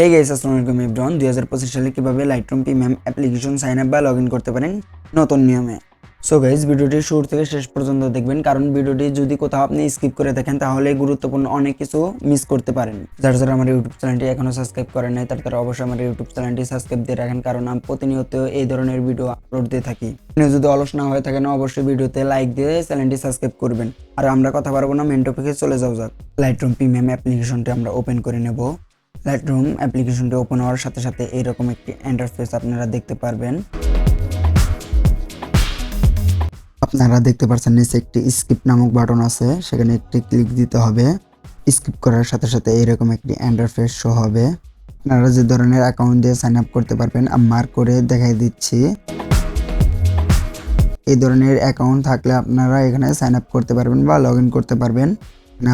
Hey guys আসসালামু আলাইকুম হাজার পঁচিশ সালে কীভাবে Lightroom premium application sign up বা লগ ইন করতে পারেন? নতুন নিয়মে। সো গাইজ ভিডিওটি শুরু থেকে শেষ পর্যন্ত দেখবেন, কারণ ভিডিওটি যদি কোথাও আপনি স্কিপ করে দেখেন, তাহলে গুরুত্বপূর্ণ অনেক কিছু মিস করতে পারেন। যারা যারা আমার ইউটিউব চ্যানেলটি এখনও সাবস্ক্রাইব করেন নাই, তারা তারা অবশ্যই আমার ইউটিউব চ্যানেলটি সাবস্ক্রাইব দিয়ে রাখেন, কারণ আমি প্রতিনিয়ত এই ধরনের ভিডিও আপলোড দিয়ে থাকি। যদি অলস না হয়ে থাকেন, অবশ্যই ভিডিওতে লাইক দিয়ে চ্যানেলটি সাবস্ক্রাইব করবেন। আর আমরা কথা পারব না মেন টপিকে চলে যাও যাক। লাইটরুম প্রিমিয়াম অ্যাপ্লিকেশনটি আমরা ওপেন করে নেব। লাইটরুম অ্যাপ্লিকেশনটি ওপেন হওয়ার সাথে সাথে এইরকম একটি ইন্টারফেস আপনারা দেখতে পারবেন। আপনারা দেখতে পাচ্ছেন নিচে একটি স্কিপ নামক বাটন আছে, সেখানে একটি ক্লিক দিতে হবে। স্কিপ করার সাথে সাথে এইরকম একটি ইন্টারফেস শো হবে। আপনারা যে ধরনের অ্যাকাউন্ট দিয়ে সাইন আপ করতে পারবেন আমি মার্ক করে দেখাই দিচ্ছি। এই ধরনের অ্যাকাউন্ট থাকলে আপনারা এখানে সাইন আপ করতে পারবেন বা লগ করতে পারবেন।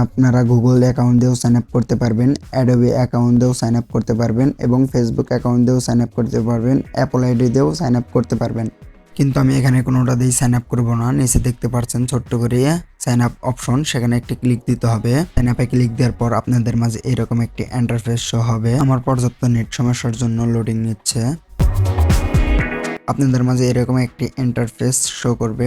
আপনারা গুগল অ্যাকাউন্ট দিয়েও সাইন আপ করতে পারবেন অ্যাডোবি অ্যাকাউন্ট দিয়েও সাইন আপ করতে পারবেন এবং ফেসবুক অ্যাকাউন্ট দিয়েও সাইন আপ করতে পারবেন অ্যাপল আইডি দিয়েও সাইন আপ করতে পারবেন। কিন্তু আমি এখানে কোনোটা দিয়ে সাইন আপ করব না, নিচে দেখতে পাচ্ছেন ছোট্ট করে সাইন আপ অপশন সেখানে একটি ক্লিক দিতে হবে। সাইন আপে ক্লিক দেওয়ার পর আপনাদের মাঝে এরকম একটি এন্টারফেস শো হবে। আমার পর্যাপ্ত নেট সমস্যার জন্য লোডিং নিচ্ছে। আপনাদের মাঝে এরকম একটি ইন্টারফেস শো করবে।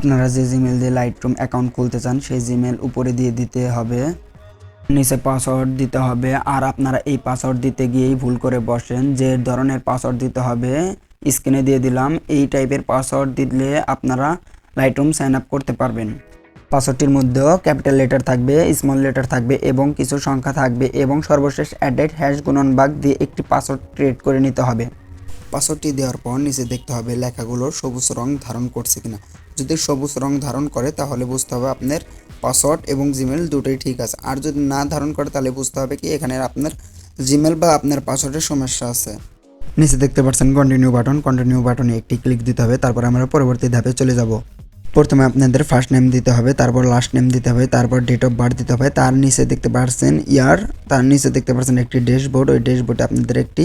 আপনারা যে জিমেল দিয়ে লাইটরুম অ্যাকাউন্ট খুলতে চান, সেই জিমেল উপরে দিয়ে দিতে হবে। নিচে পাসওয়ার্ড দিতে হবে, আর আপনারা এই পাসওয়ার্ড দিতে গিয়েই ভুল করে বসেন। যে ধরনের পাসওয়ার্ড দিতে হবে স্ক্রিনে দিয়ে দিলাম। এই টাইপের পাসওয়ার্ড দিলে আপনারা লাইটরুম সাইন আপ করতে পারবেন। পাসওয়ার্ডটির মধ্যেও ক্যাপিটাল লেটার থাকবে স্মল লেটার থাকবে এবং কিছু সংখ্যা থাকবে এবং সর্বশেষ অ্যাডেড হ্যাশ গুণন বাগ দিয়ে একটি পাসওয়ার্ড ক্রিয়েট করে নিতে হবে। পাসওয়ার্ডটি দেওয়ার পর নিচে দেখতে হবে লেখাগুলো সবুজ রং ধারণ করছে কিনা। যদি সবুজ রং ধারণ করে, তাহলে বুঝতে হবে আপনার পাসওয়ার্ড এবং জিমেল দুটোই ঠিক আছে। আর যদি না ধারণ করে, তাহলে বুঝতে হবে কি এখানে আপনার জিমেল বা আপনার পাসওয়ার্ডের সমস্যা আছে। নিচে দেখতে পাচ্ছেন কন্টিনিউ বাটন কন্টিনিউ বাটনে একটি ক্লিক দিতে হবে, তারপর আমরা পরবর্তী ধাপে চলে যাব। প্রথমে আপনাদের ফার্স্ট নেম দিতে হবে, তারপর লাস্ট নেম দিতে হবে, তারপর ডেট অফ বার্থ দিতে হবে। তার নিচে দেখতে পাচ্ছেন ইয়ার তার নিচে দেখতে পাচ্ছেন একটি ড্যাশবোর্ড ওই ড্যাশবোর্ডে আপনাদের একটি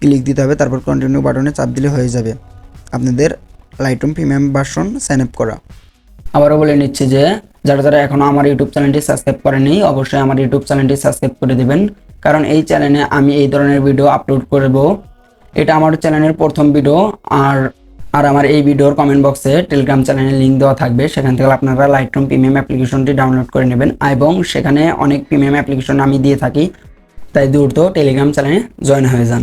ক্লিক দিতে হবে, তারপর কন্টিনিউ বাটনে চাপ দিলে হয়ে যাবে। আপনাদের Lightroom premium version sign up করা। আবারও বলে নিচ্ছি যে, যারা যারা এখনও আমার ইউটিউব চ্যানেলটি সাবস্ক্রাইব করেনি, অবশ্যই আমার ইউটিউব চ্যানেলটি সাবস্ক্রাইব করে দেবেন। কারণ এই চ্যানেলে আমি এই ধরনের ভিডিও আপলোড করব। এটা আমার চ্যানেলের প্রথম ভিডিও আর আর আমার এই ভিডিওর কমেন্ট বক্সে টেলিগ্রাম চ্যানেলের লিঙ্ক দেওয়া থাকবে। সেখান থেকে আপনারা লাইটরুম প্রিমিয়াম অ্যাপ্লিকেশনটি ডাউনলোড করে নেবেন, এবং সেখানে অনেক প্রিমিয়াম অ্যাপ্লিকেশন আমি দিয়ে থাকি। তাই দ্রুত টেলিগ্রাম চ্যানেলে জয়েন হয়ে যান।